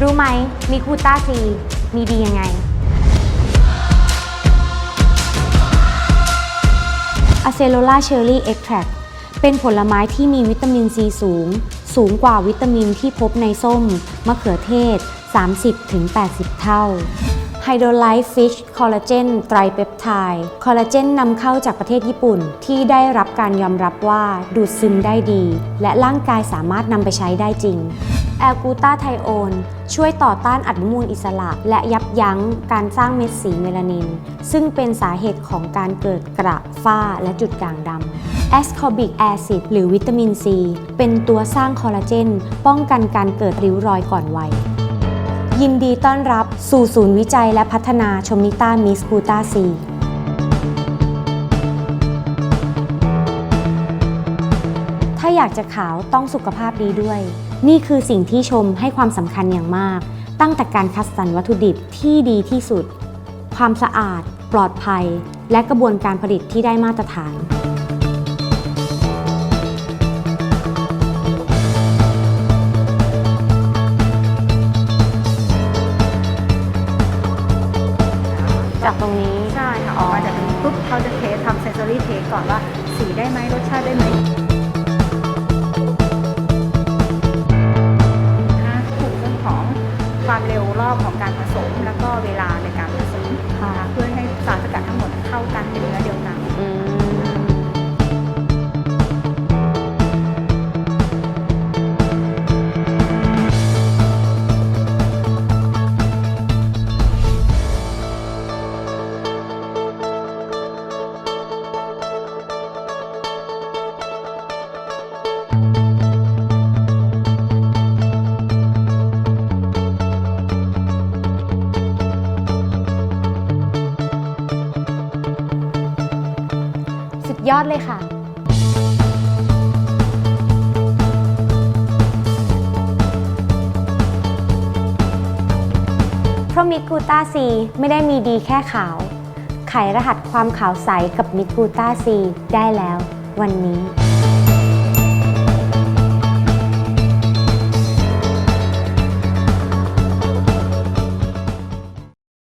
รู้ไหมมิคูต้าซีมีดียังไงอะเซโลลาเชอร์รี่เอ็กแทรเป็นผลไม้ที่มีวิตามินซีสูง สูงกว่าวิตามินที่พบในส้ม มะเขือเทศ 30-80 เท่าไฮโดรไลท์ฟิชคอลลาเจนไตรเปปไทด์คอลลาเจนนำเข้าจากประเทศญี่ปุ่น ที่ได้รับการยอมรับว่าดูดซึมได้ดี และร่างกายสามารถนำไปใช้ได้จริง แอลกูตาไทโอนช่วยต่อต้านอนุมูลอิสระ และยับยั้งการสร้างเม็ดสีเมลานิน ซึ่งเป็นสาเหตุของการเกิดกระฝ้าและจุดด่างดำแอสคอบิกแอซิดหรือวิตามินซีเป็นตัวสร้างคอลลาเจน ป้องกันการเกิดริ้วรอยก่อนวัยยินดีต้อนรับสู่ศูนย์วิจัยและพัฒนาชมนิต้ามิสกูต้าซี ถ้าอยากจะขาวต้องสุขภาพดีด้วย นี่คือสิ่งที่ชมให้ความสำคัญอย่างมาก ตั้งแต่การคัดสรรวัตถุดิบที่ดีที่สุด ความสะอาด ปลอดภัย และกระบวนการผลิตที่ได้มาตรฐานจากตรงนี้ใช่ค่ะออกมาจากตรงนี้ปุ๊บเขาจะเทสทำเซนซอรี่เทสก่อนว่าสีได้ไหมรสชาติได้ไหม ยอดเลยค่ะเพราะมิกูต้าซีไม่ได้มีดีแค่ขาว ไขรหัสความขาวใสกับมิกูต้าซีได้แล้ววันนี้